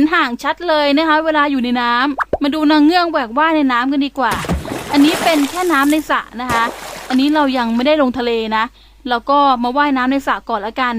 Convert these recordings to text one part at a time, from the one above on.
ห็นห่างชัดเลยนะคะ เวลาอยู่ในน้ำมาดูนางเงือกแหวกว่ายในน้ำกันดีกว่า อันนี้เป็นแค่น้ำในสระนะคะ อันนี้เรายังไม่ได้ลงทะเลนะเราก็มาว่ายน้ำในสระก่อนละกัน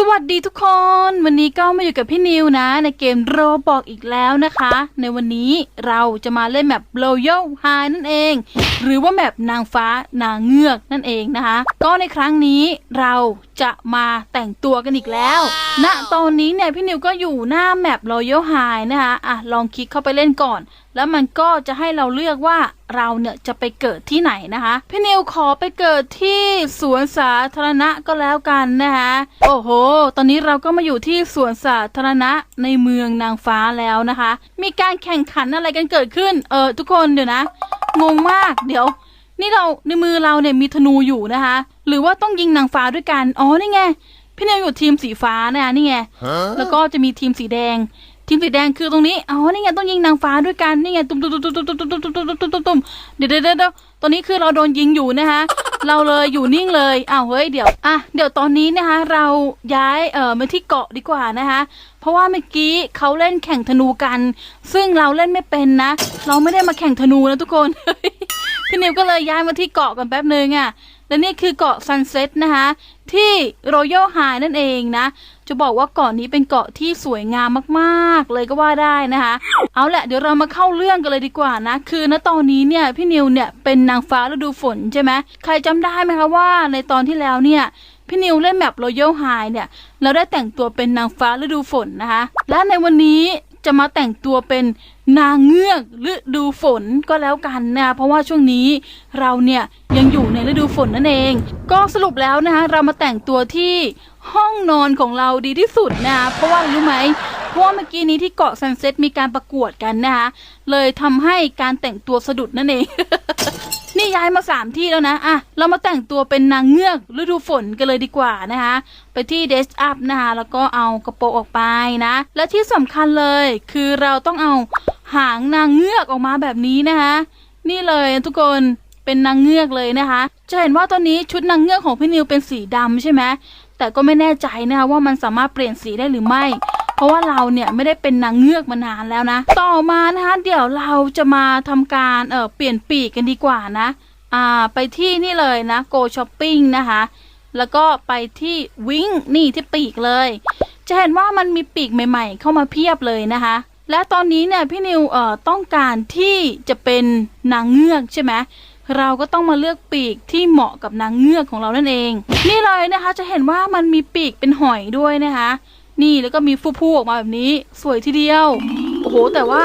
สวัสดีทุกคน วันนี้ก็มาอยู่กับพี่นิวนะ ในเกมโรบอกอีกแล้วนะคะ ในวันนี้เราจะมาเล่นแมปโรโยฮานั่นเอง หรือว่าแมปนางฟ้านางเงือกนั่นเองนะคะ ก็ในครั้งนี้เรา จะมาแต่งตัวกันอีกแล้ว ณ ตอนนี้เนี่ยพี่นิวก็อยู่หน้าแมป Royal High นะคะอะลองคลิกเข้าไปเล่นก่อน แล้วมันก็จะให้เราเลือกว่าเราเนี่ยจะไปเกิดที่ไหนนะคะ พี่นิวขอไปเกิดที่สวนสาธารณะก็แล้วกันนะคะโอ้โห ตอนนี้เราก็มาอยู่ที่สวนสาธารณะในเมืองนางฟ้าแล้วนะคะ มีการแข่งขันอะไรกันเกิดขึ้น เออทุกคนเดี๋ยวนะ งงมากเดี๋ยว นี่เราในมือเราเนี่ยมีธนูอยู่นะคะ หรือว่าต้องยิงนางฟ้าด้วยกัน อ๋อ นี่ไง พี่นิวอยู่ทีมสีฟ้านะคะนี่ไง แล้วก็จะมีทีมสีแดง ทีมสีแดงคือตรงนี้ อ๋อ นี่ไงต้องยิงนางฟ้าด้วยกัน นี่ไงตุ้มตุ้มตุ้มตุ้มตุ้มตุ้มตุ้มตุ้มตุ้มตุ้มตุ้มตุ้มเดี๋ยวเดี๋ยวเดี๋ยวตอนนี้คือเราโดนยิงอยู่นะคะ เราเลยอยู่นิ่งเลย อ้าว เฮ้ย เดี๋ยว อะ เดี๋ยวตอนนี้นะคะ เราย้ายเอ่อมาที่เกาะดีกว่านะคะ เพราะว่าเมื่อกี้เขาเล่นแข่งธนูกัน ซึ่งเราเล่นไม่เป็นนะ เราไม่ได้มาแข่งธนูนะทุกคน พี่นิวก็เลยย้ายมาที่เกาะกันแป๊บนึงอะ่ะ และนี่คือเกาะซันเซ็ตนะคะ ที่รอยัลไฮนั่นเองนะ จะบอกว่าเกาะนี้เป็นเกาะที่สวยงามมากๆ เลยก็ว่าได้นะคะ เอาแหละเดี๋ยวเรามาเข้าเรื่องกันเลยดีกว่านะ คือณตอนนี้เนี่ยพี่นิวเนี่ยเป็นนางฟ้าฤดูฝนใช่ไหมใครจำได้ไหมคะว่าในตอนที่แล้วเนี่ยพี่นิวเล่นแบบรอยัลไฮเนี่ยเราได้แต่งตัวเป็นนางฟ้าฤดูฝนนะคะ และในวันนี้จะมาแต่งตัวเป็น นางเงือกฤดูฝนก็แล้วกันนะเพราะว่าช่วงนี้เราเนี่ยยังอยู่ในฤดูฝนนั่นเอง ก็สรุปแล้วนะคะเรามาแต่งตัวที่ห้องนอนของเราดีที่สุดนะเพราะว่ารู้ไหมเพราะว่าเมื่อกี้นี้ที่เกาะซันเซ็ตมีการประกวดกันนะคะเลยทำให้การแต่งตัวสะดุดนั่นเอง นี่ย้ายมาสามที่แล้วนะอะเรามาแต่งตัวเป็นนางเงือกฤดูฝนกันเลยดีกว่านะคะไปที่เดสอัพนะคะแล้วก็เอากระโปรงออกไปนะ และที่สำคัญเลยคือเราต้องเอา หางนางเงือกออกมาแบบนี้นะคะ นี่เลยทุกคนเป็นนางเงือกเลยนะคะ จะเห็นว่าตอนนี้ชุดนางเงือกของพี่นิวเป็นสีดำใช่ไหมแต่ก็ไม่แน่ใจนะคะว่ามันสามารถเปลี่ยนสีได้หรือไม่ เพราะว่าเราเนี่ยไม่ได้เป็นนางเงือกมานานแล้วนะ ต่อมานะคะเดี๋ยวเราจะมาทำการเออเปลี่ยนปีกกันดีกว่านะอ่าไปที่นี่เลยนะ Go Shopping นะคะ แล้วก็ไปที่วิงนี่ที่ปีกเลย จะเห็นว่ามันมีปีกใหม่ ๆ เข้ามาเพียบเลยนะคะ และตอนนี้เนี่ยพี่นิวเอ่อต้องการที่จะเป็นนางเงือกใช่ไหมเราก็ต้องมาเลือกปีกที่เหมาะกับนางเงือกของเรานั่นเอง นี่เลยนะคะจะเห็นว่ามันมีปีกเป็นหอยด้วยนะคะ นี่แล้วก็มีฟูพูออกมาแบบนี้ สวยทีเดียว โอ้โห แต่ว่า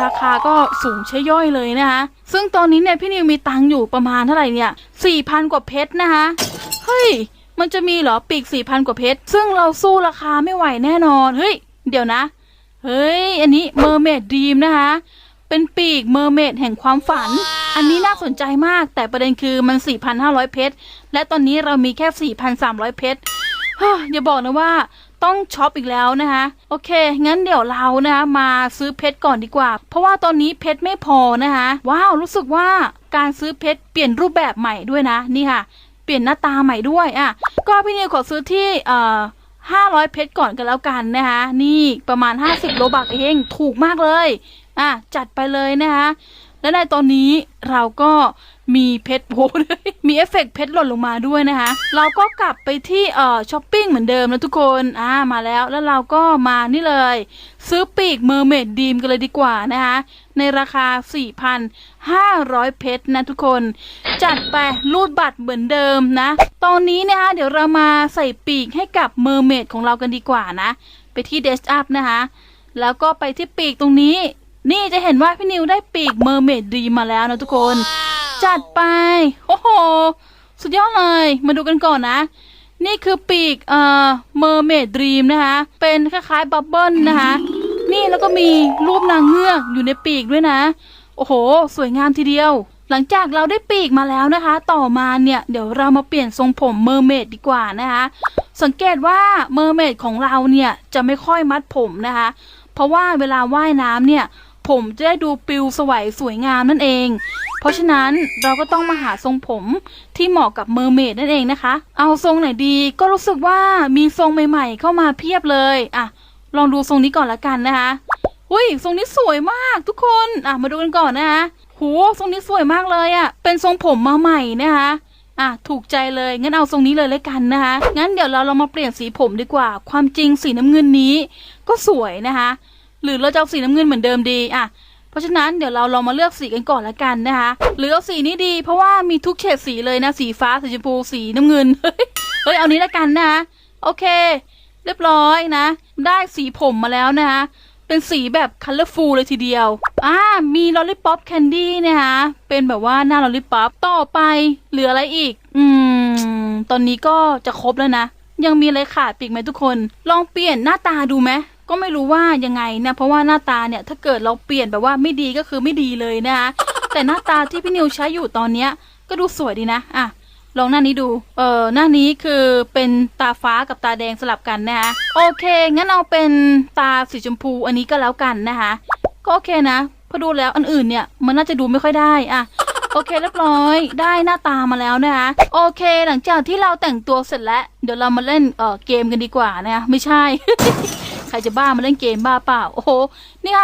ราคาก็สูงใช่ย่อยเลยนะคะ ซึ่งตอนนี้เนี่ยพี่นิวมีตังค์อยู่ประมาณเท่าไหร่เนี่ยสี่พันกว่าเพชรนะคะเฮ้ยมันจะมีเหรอปีกสี่พันกว่าเพชรซึ่งเราสู้ราคาไม่ไหวแน่นอนเฮ้ยเดี๋ยวนะ เฮ้ย อันนี้เมอร์เมดดีมนะคะ เป็นปีกเมอร์เมดแห่งความฝัน อันนี้น่าสนใจมาก แต่ประเด็นคือมัน 4,500 เพชร และตอนนี้เรามีแค่ 4,300 เพชรอย่าบอกนะว่าต้องช็อปอีกแล้วนะคะ โอเค งั้นเดี๋ยวเรานะคะมาซื้อเพชรก่อนดีกว่า เพราะว่าตอนนี้เพชรไม่พอนะคะ ว้าว รู้สึกว่าการซื้อเพชรเปลี่ยนรูปแบบใหม่ด้วยนะ นี่ค่ะ เปลี่ยนหน้าตาใหม่ด้วยอะ ก็พี่นิวขอซื้อที่เอ่อ 500 เพชรก่อนกันแล้วกันนะคะนี่ประมาณ 50 โลบักเองถูกมากเลย อะ จัดไปเลยนะคะและในตอนนี้เราก็ มีเพชรโหมีเอฟเฟกต์เพชรหล่นลงมาด้วยนะคะ เราก็กลับไปที่เอ่อช้อปปิ้งเหมือนเดิมนะทุกคนอ่ามาแล้วแล้วเราก็มานี่เลย ซื้อปีกเมอร์เมดดีมกันเลยดีกว่านะคะ ในราคา 4,500 เพชรนะทุกคน จัดไปรูดบัตรเหมือนเดิมนะ ตอนนี้นะคะเดี๋ยวเรามาใส่ปีกให้กับเมอร์เมดของเรากันดีกว่านะ ไปที่เดสอัพนะคะ แล้วก็ไปที่ปีกตรงนี้ นี่จะเห็นว่าพี่นิวได้ปีกเมอร์เมดดีมาแล้วนะทุกคน จัดไป โอ้โห สุดยอดเลย มาดูกันก่อนนะ นี่คือปีกเอ่อเมอร์เมดดีมนะคะ เป็นคล้ายๆบับเบิลนะคะ นี่แล้วก็มีรูปนางเงือกอยู่ในปีกด้วยนะ โอ้โห สวยงามทีเดียว หลังจากเราได้ปีกมาแล้วนะคะ ต่อมาเนี่ย เดี๋ยวเรามาเปลี่ยนทรงผมเมอร์เมดดีกว่านะคะ สังเกตว่าเมอร์เมดของเราเนี่ยจะไม่ค่อยมัดผมนะคะ เพราะว่าเวลาว่ายน้ำเนี่ยผมจะได้ดูปลิวสวยสวยงามนั่นเอง ราะฉะนั้นเราก็ต้องมาหาทรงผมที่เหมาะกับเมอร์เมดนั่นเองนะคะ เอาทรงไหนดีก็รู้สึกว่ามีทรงใหม่ๆ เข้ามาเพียบเลยอะลองดูทรงนี้ก่อนละกันนะคะอุ้ยทรงนี้สวยมากทุกคนอะมาดูกันก่อนนะคะโหทรงนี้สวยมากเลยอะ เป็นทรงผมมาใหม่นะคะอะถูกใจเลยงั้นเอาทรงนี้เลยลยกันนะคะงั้นเดี๋ยวเราเรามาเปลี่ยนสีผมดีกว่า ความจริงสีน้ำเงินนี้ ก็สวยนะคะ หรือเราจะเอาสีน้ำเงินเหมือนเดิมดีอะ ราะฉะนั้นเดี๋ยวเราลองมาเลือกสีกันก่อนละกันนะคะหรือเอาสีนี้ดี เพราะว่ามีทุกเฉดสีเลยนะสีฟ้าสีชมพูสีน้ำเงินเฮ้ยเอานี้ละกันนะคะโอเค เรียบร้อยนะ ได้สีผมมาแล้วนะคะเป็นสีแบบคัลเลอร์ฟูลเลยทีเดียว อ่า มีลอลลี่ป๊อปแคนดี้นะคะ เป็นแบบว่าหน้าลอลลี่ป๊อป ต่อไปเหลืออะไรอีก อืม ตอนนี้ก็จะครบแล้วนะ ยังมีอะไรขาดปีกไหมทุกคน ลองเปลี่ยนหน้าตาดูไหม ก็ไม่รู้ว่ายังไงนะเพราะว่าหน้าตาเนี่ยถ้าเกิดเราเปลี่ยนแบบว่าไม่ดีก็คือไม่ดีเลยนะคะแต่หน้าตาที่พี่นิวใช้อยู่ตอนเนี้ยก็ดูสวยดีนะอะลองหน้านี้ดู เออหน้านี้คือเป็นตาฟ้ากับตาแดงสลับกันนะคะโอเค งั้นเอาเป็นตาสีชมพูอันนี้ก็แล้วกันนะคะก็โอเคนะเพอดูแล้วอันอื่นเนี่ยมันน่าจะดูไม่ค่อยได้อะโอเคเรียบร้อยได้หน้าตามาแล้วนะคะโอเค หลังจากที่เราแต่งตัวเสร็จแล้ว เดี๋ยวเรามาเล่นเออเกมกันดีกว่านะไม่ใช่ ใครจะบ้ามาเล่นเกมบ้าเปล่า โอ้โห เนี่ย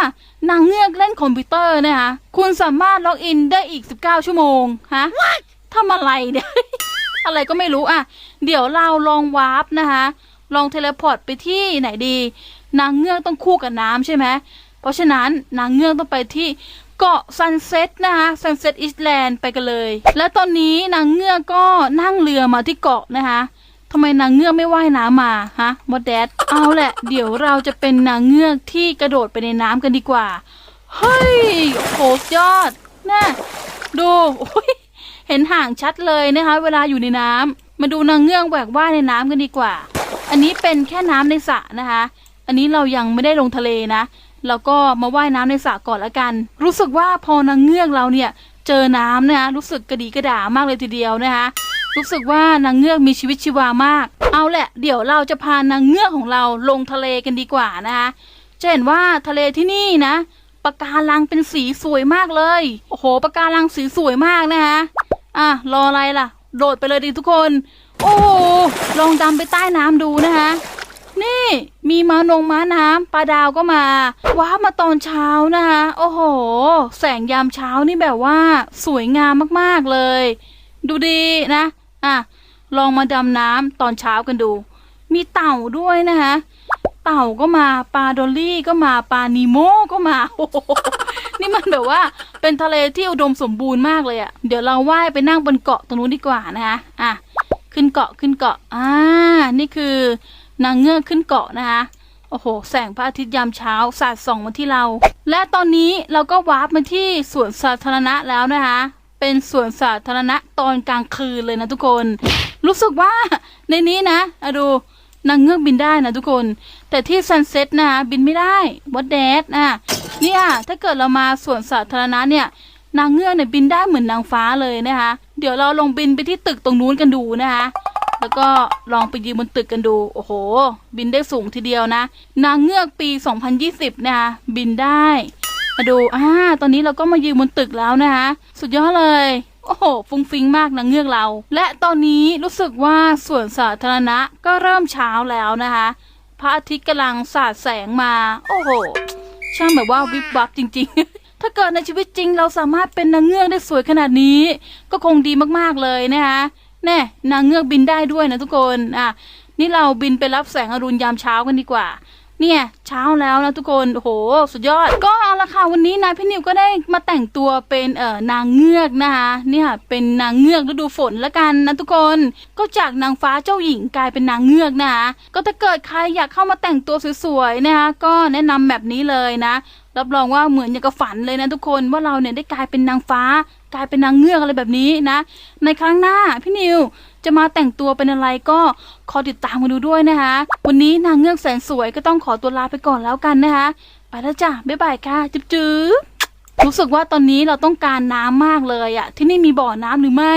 นางเงือกเล่นคอมพิวเตอร์นะคะ คุณสามารถล็อกอินได้อีก 19 ชั่วโมง ฮะทำอะไรเนี่ย อะไรก็ไม่รู้อะ เดี๋ยวเราลองวาร์ปนะคะ ลองเทเลพอร์ตไปที่ไหนดี นางเงือกต้องคู่กับน้ำใช่ไหม เพราะฉะนั้นนางเงือกต้องไปที่เกาะซันเซ็ตนะคะซันเซ็ตอิสแลนด์ไปกันเลย และตอนนี้นางเงือกก็นั่งเรือมาที่เกาะนะคะ ทำไมนางเงือกไม่ว่ายน้ำมาฮะมดแดดเอาแหละ เดี๋ยวเราจะเป็นนางเงือกที่กระโดดไปในน้ำกันดีกว่า เฮ้ยโหยอดน่ะดูเห็นห่างชัดเลยนะคะ เวลาอยู่ในน้ำมาดูนางเงือกแหวกว่ายในน้ำกันดีกว่า อันนี้เป็นแค่น้ำในสระนะคะ อันนี้เรายังไม่ได้ลงทะเลนะเราก็มาว่ายน้ำในสระก่อนละกัน รู้สึกว่าพอนางเงือกเราเนี่ย เจอน้ำนะคะรู้สึกกระดีกระดามากเลยทีเดียวนะคะ รู้สึกว่านางเงือกมีชีวิตชีวามาก เอาแหละ เดี๋ยวเราจะพานางเงือกของเราลงทะเลกันดีกว่านะคะจะเห็นว่าทะเลที่นี่นะปะการังเป็นสีสวยมากเลย โอ้โหปะการังสีสวยมากนะคะอะรออะไรล่ะ โดดไปเลยดิทุกคน โอ้โหลองดำไปใต้น้ำดูนะคะนี่มีม้านงม้าน้ำปลาดาวก็มาว้ามาตอนเช้านะคะโอ้โห แสงยามเช้านี่แบบว่าสวยงามมากๆเลย ดูดีนะ อะลองมาดำน้ำตอนเช้ากันดู มีเต่าด้วยนะคะเต่าก็มาปลาดอลลี่ก็มาปลานีโมก็มาโอ้โหนี่มันแบบว่าเป็นทะเลที่อุดมสมบูรณ์มากเลยอะ่ะ เดี๋ยวเราว่ายไปนั่งบนเกาะตรงนู้นดีกว่านะคะอะขึ้นเกาะขึ้นเกาะอ่านี่คือนางเงือกขึ้นเกาะนะคะโอ้โห แสงพระอาทิตย์ยามเช้าสาดส่องมาที่เรา และตอนนี้เราก็วาร์ปมาที่สวนสาธารณะแล้วนะคะ เป็นสวนสาธารณะตอนกลางคืนเลยนะทุกคน รู้สึกว่าในนี้นะอะดูนางเงือกบินได้นะทุกคน แต่ที่ซันเซ็ตนะคะบินไม่ได้วัดแดดนะเนี่ยถ้าเกิดเรามาสวนสาธารณะเนี่ย นางเงือกเนี่ยบินได้เหมือนนางฟ้าเลยนะคะ เดี๋ยวเราลองบินไปที่ตึกตรงนู้นกันดูนะคะ แล้วก็ลองไปยืนบนตึกกันดู โอ้โห บินได้สูงทีเดียวนะ นางเงือกปี 2020 นะคะบินได้ มาดูอ่าตอนนี้เราก็มายืนบนตึกแล้วนะคะ สุดยอดเลย โอ้โห ฟุ้งฟิ้งมากนางเงือกเรา และตอนนี้รู้สึกว่าสวนสาธารณะก็เริ่มเช้าแล้วนะคะ พระอาทิตย์กำลังสาดแสงมา โอ้โห ช่างแบบว่าวิบวับจริง ๆถ้าเกิดในชีวิตจริงเราสามารถเป็นนางเงือกได้สวยขนาดนี้ ก็คงดีมากๆเลยนะคะแน่นางเงือกบินได้ด้วยนะทุกคนอะนี่เราบินไปรับแสงอรุณยามเช้ากันดีกว่า เนี่ยเช้าแล้วนะทุกคนโอ้โห สุดยอด ก็เอาละค่ะวันนี้นายพี่นิวก็ได้มาแต่งตัวเป็นเอ่อนางเงือกนะคะเนี่ยเป็นนางเงือกฤดูฝนละกันนะทุกคนก็จากนางฟ้าเจ้าหญิงกลายเป็นนางเงือกนะคะก็ถ้าเกิดใครอยากเข้ามาแต่งตัวสวยๆนะคะก็แนะนำแบบนี้เลยนะรับรองว่าเหมือนอย่างกับฝันเลยนะทุกคนว่าเราเนี่ยได้กลายเป็นนางฟ้ากลายเป็นนางเงือกอะไรแบบนี้นะ ในครั้งหน้าพี่นิว จะมาแต่งตัวเป็นอะไรก็ขอติดตามมาดูด้วยนะคะ วันนี้นางเงือกแสนสวยก็ต้องขอตัวลาไปก่อนแล้วกันนะคะ ไปแล้วจ้ะบ๊ายบายค่ะจุ๊บจุ๊บรู้สึกว่าตอนนี้เราต้องการน้ำมากเลยอะที่นี่มีบ่อน้ำหรือไม่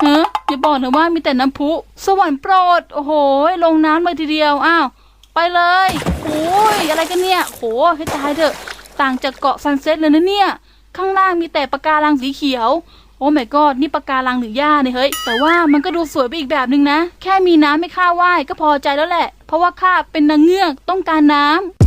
เฮ้อย่าบอกนะว่ามีแต่น้ำพุ สวรรค์โปรด โอ้โห ลงน้ำเลยทีเดียว อ้าว ไปเลยโอ้ยอะไรกันเนี่ยโหให้ตายเถอะ ต่างจากเกาะซันเซ็ตเลยนะเนี่ย ข้างล่างมีแต่ปะการังสีเขียว อ้ my god นี่ปะการังหรือหญ้าเนี่ยเฮ้ย แต่ว่ามันก็ดูสวยไปอีกแบบนึงนะ แค่มีน้ำให้ข้าว่ายก็พอใจแล้วแหละ เพราะว่าข้าเป็นนางเงือกต้องการน้ำ